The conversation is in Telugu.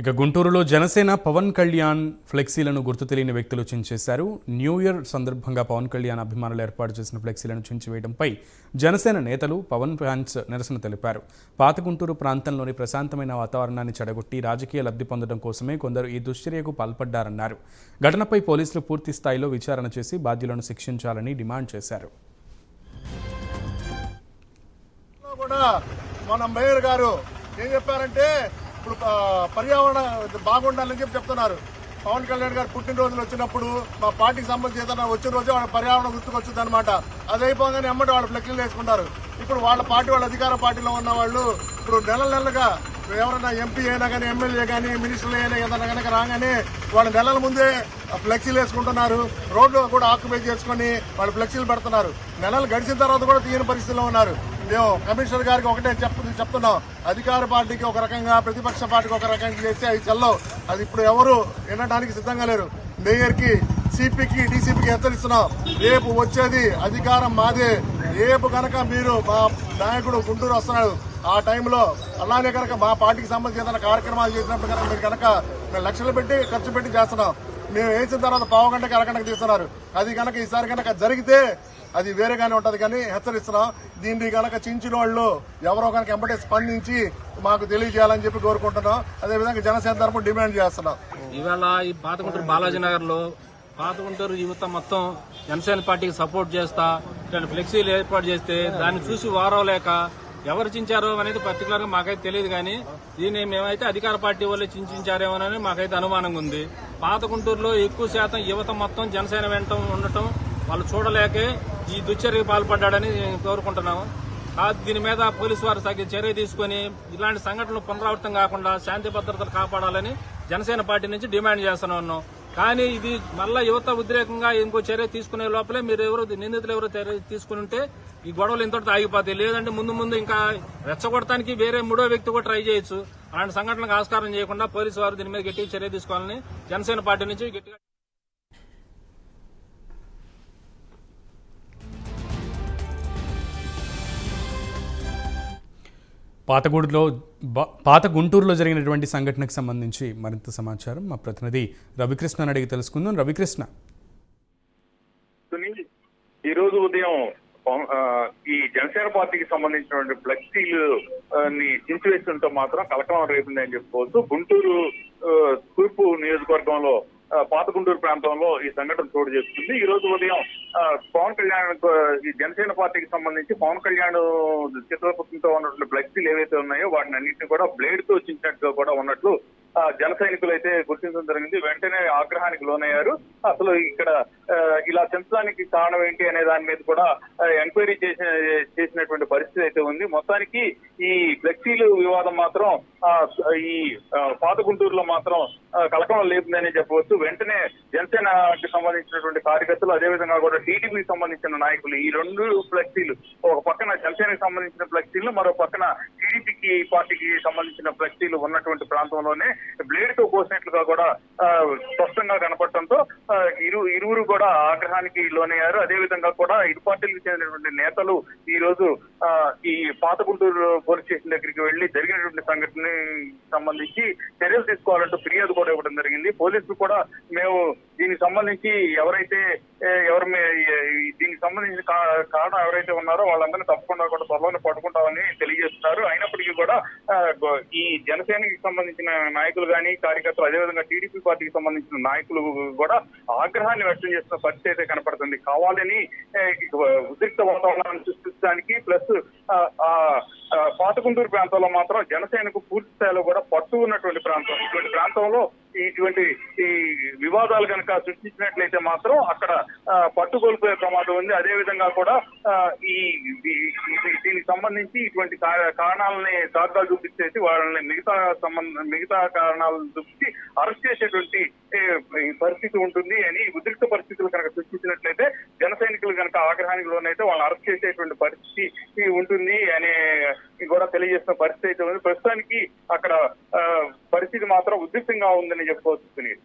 ఇక గుంటూరులో జనసేన పవన్ కళ్యాణ్ ఫ్లెక్సీలను గుర్తు తెలియని వ్యక్తులు చించేశారు. న్యూ ఇయర్ సందర్భంగా పవన్ కళ్యాణ్ అభిమానులు ఏర్పాటు చేసిన ఫ్లెక్సీలను చించివేయడంపై జనసేన నేతలు పవన్ ఫ్యాన్స్ నిరసన తెలిపారు. పాత గుంటూరు ప్రాంతంలోని ప్రశాంతమైన వాతావరణాన్ని చెడగొట్టి రాజకీయ లబ్ధి పొందడం కోసమే కొందరు ఈ దుశ్చర్యకు పాల్పడ్డారన్నారు. ఘటనపై పోలీసులు పూర్తి స్థాయిలో విచారణ చేసి బాధ్యులను శిక్షించాలని డిమాండ్ చేశారు. మన మేయర్ గారు ఏం చెప్పారంటే ఇప్పుడు పర్యావరణ బాగుండాలని చెప్పి చెప్తున్నారు. పవన్ కళ్యాణ్ గారు పుట్టినరోజులు వచ్చినప్పుడు మా పార్టీకి సంబంధించి ఏదైనా వచ్చిన రోజు వాళ్ళ పర్యావరణం గుర్తుకొచ్చింది అనమాట అది అయిపోగానే ఎమ్మటి వాళ్ళు ఫ్లెక్సీలు వేసుకుంటారు. ఇప్పుడు వాళ్ళ పార్టీ వాళ్ళ అధికార పార్టీలో ఉన్న వాళ్ళు ఇప్పుడు నెల నెలలుగా ఎవరైనా ఎంపీ అయినా కానీ ఎమ్మెల్యే కానీ మినిస్టర్లు అయినా ఏదైనా కనుక రాగానే వాళ్ళ నెలల ముందే ఫ్లెక్సీలు వేసుకుంటున్నారు. రోడ్లు కూడా ఆక్యుపై చేసుకుని వాళ్ళు ఫ్లెక్సీలు పెడుతున్నారు. నెలలు గడిచిన తర్వాత కూడా తీయని పరిస్థితిలో ఉన్నారు. మేము కమిషనర్ గారికి ఒకటే చెప్ చెప్తున్నాం. అధికార పార్టీకి ఒక రకంగా ప్రతిపక్ష పార్టీకి ఒక రకంగా చేస్తే అవి చెల్లవు అది ఇప్పుడు ఎవరు వినడానికి సిద్ధంగా లేరు. మేయర్కి సిపికి డీసీపీకి హెచ్చరిస్తున్నాం. రేపు వచ్చేది అధికారం మాదే. రేపు కనుక మీరు మా నాయకుడు గుంటూరు వస్తున్నాడు ఆ టైంలో అలానే కనుక మా పార్టీకి సంబంధించి ఏదైనా కార్యక్రమాలు చేసినప్పుడు కనుక మీరు కనుక మేము లక్షలు పెట్టి ఖర్చు పెట్టి చేస్తున్నాం. మేము వేసిన తర్వాత పావు గంటకి అరగంటకి తీస్తున్నారు. అది కనుక ఈసారి కనుక జరిగితే అది వేరేగానే ఉంటుంది కానీ హెచ్చరిస్తున్నాం. దీన్ని కనుక చించిన వాళ్ళు ఎవరో కనుక ఎంబటే స్పందించి మాకు తెలియజేయాలని చెప్పి కోరుకుంటున్నాం. అదేవిధంగా జనసేన తరపు డిమాండ్ చేస్తున్నాం. ఇవాళ ఈ పాతగుంటూరు బాలాజీ నగర్లో పాతగుంటూరు యువత మొత్తం జనసేన పార్టీకి సపోర్ట్ చేస్తా ఫ్లెక్సీలు ఏర్పాటు చేస్తే దాన్ని చూసి వారో లేక ఎవరు చించారో అనేది పర్టికులర్గా మాకైతే తెలియదు కానీ దీన్ని మేమైతే అధికార పార్టీ వాళ్ళు చించారేమోనని మాకైతే అనుమానంగా ఉంది. పాత గుంటూరులో ఎక్కువ శాతం యువత మొత్తం జనసేన వెంట ఉండటం వాళ్ళు చూడలేకే ఈ దుశ్చర్యకు పాల్పడ్డాడని కోరుకుంటున్నాము. దీని మీద పోలీసు వారు తగిన చర్య తీసుకుని ఇలాంటి సంఘటనలు పునరావృతం కాకుండా శాంతి భద్రతలు కాపాడాలని జనసేన పార్టీ నుంచి డిమాండ్ చేస్తున్నాం కానీ ఇది మళ్ళా యువత ఉద్రేకంగా ఇంకో చర్య తీసుకునే లోపలే మీరు ఎవరు నిందితులు ఎవరు చర్య తీసుకుని ఉంటే ఈ గొడవలు ఇంతటితో ఆగిపోతాయి? లేదంటే ముందు ముందు ఇంకా రెచ్చగొట్టడానికి వేరే మూడో వ్యక్తి కూడా ట్రై చేయొచ్చు. అలాంటి సంఘటనలకు ఆస్కారం చేయకుండా పోలీసు వారు దీని మీద గట్టిగా చర్య తీసుకోవాలని జనసేన పార్టీ నుంచి గట్టిగా పాతగూడులో పాత గుంటూరులో జరిగినటువంటి సంఘటనకు సంబంధించి మరింత సమాచారం మా ప్రతినిధి రవికృష్ణ అడిగి తెలుసుకుందాం. రవికృష్ణ. సునీల్ ఈ రోజు ఉదయం ఈ జనసేన పార్టీకి సంబంధించినటువంటి ఫ్లెక్సీలు ని చించివేస్తుంటే మాత్రం కలకలం రేపిందని చెప్పుకోవచ్చు. గుంటూరు తూర్పు నియోజకవర్గంలో పాత గుంటూరు ప్రాంతంలో ఈ సంఘటన చోటు చేసుకుంది. ఈ రోజు ఉదయం ఆ, పవన్ కళ్యాణ్ ఈ జనసేన పార్టీకి సంబంధించి పవన్ కళ్యాణ్ చిత్రపత్రంతో ఉన్నటువంటి ఫ్లెక్సీలు ఏవైతే ఉన్నాయో వాటిని అన్నింటినీ కూడా బ్లేడ్తో చించినట్టు కూడా ఉన్నట్లు జన సైనికులు అయితే గుర్తించడం జరిగింది. వెంటనే ఆగ్రహానికి లోనయ్యారు. అసలు ఇక్కడ ఇలా పెంచడానికి కారణం ఏంటి అనే దాని మీద కూడా ఎంక్వైరీ చేసిన చేసినటువంటి పరిస్థితి అయితే ఉంది. మొత్తానికి ఈ ఫ్లెక్సీలు వివాదం మాత్రం ఆ, ఈ పాత గుంటూరులో మాత్రం కలకలం లేపుందని చెప్పవచ్చు. వెంటనే జనసేనకి సంబంధించినటువంటి కార్యకర్తలు అదేవిధంగా కూడా టీడీపీకి సంబంధించిన నాయకులు ఈ రెండు ఫ్లెక్సీలు ఒక పక్కన జనసేనకి సంబంధించిన ఫ్లెక్సీలు మరో పక్కన టీడీపీ పార్టీకి సంబంధించిన ఫ్లెక్సీలు ఉన్నటువంటి ప్రాంతంలోనే బ్లేడ్తో కోసినట్లుగా కూడా స్పష్టంగా కనపడటంతో ఇరు ఇరువురు కూడా ఆగ్రహానికి లోనయ్యారు. అదేవిధంగా కూడా ఇరు పార్టీలకు చెందినటువంటి నేతలు ఈ రోజు ఈ పాత గుంటూరు పోలీస్ స్టేషన్ దగ్గరికి వెళ్ళి జరిగినటువంటి సంఘటన సంబంధించి చర్యలు తీసుకోవాలంటూ ఫిర్యాదు కూడా ఇవ్వడం జరిగింది. పోలీసులు కూడా మేము దీనికి సంబంధించి ఎవరైతే ఎవరి దీనికి సంబంధించిన కా- కారణం ఎవరైతే ఉన్నారో వాళ్ళందరినీ తప్పకుండా కూడా త్వరలోనే పట్టుకుంటామని తెలియజేస్తున్నారు. అయినప్పటికీ కూడా ఈ జనసేనకి సంబంధించిన నాయకులు కానీ కార్యకర్తలు అదేవిధంగా టీడీపీ పార్టీకి సంబంధించిన నాయకులు కూడా ఆగ్రహాన్ని వ్యక్తం చేస్తున్న పరిస్థితి అయితే కనపడుతుంది. కావాలని ఉద్రిక్త వాతావరణాన్ని సృష్టించడానికి ప్లస్ ఆ, ప్రాంతంలో మాత్రం జనసేనకు పూర్తి స్థాయిలో కూడా పట్టు ఉన్నటువంటి ప్రాంతం. ఇటువంటి ప్రాంతంలో ఇటువంటి ఈ వివాదాలు కనుక సృష్టించినట్లయితే మాత్రం అక్కడ పట్టుకోల్పోయే ప్రమాదం ఉంది. అదే విధంగా కూడా ఈ దీనికి సంబంధించి ఇటువంటి కారణాలని దాఖలు చూపించేసి వాళ్ళని మిగతా సంబంధ మిగతా కారణాలను చూపించి అరెస్ట్ చేసేటువంటి పరిస్థితి ఉంటుంది అని ఉద్రిక్త పరిస్థితులు కనుక సృష్టించినట్లయితే జన సైనికులు కనుక ఆగ్రహానికి లోనైతే వాళ్ళు అరెస్ట్ చేసేటువంటి పరిస్థితి ఉంటుంది అనే కూడా తెలియజేస్తున్న పరిస్థితి అయితే ఉంది. ప్రస్తుతానికి అక్కడ ఆ, పరిస్థితి మాత్రం ఉద్రిక్తంగా ఉందని చెప్పుకోవచ్చు సునీల్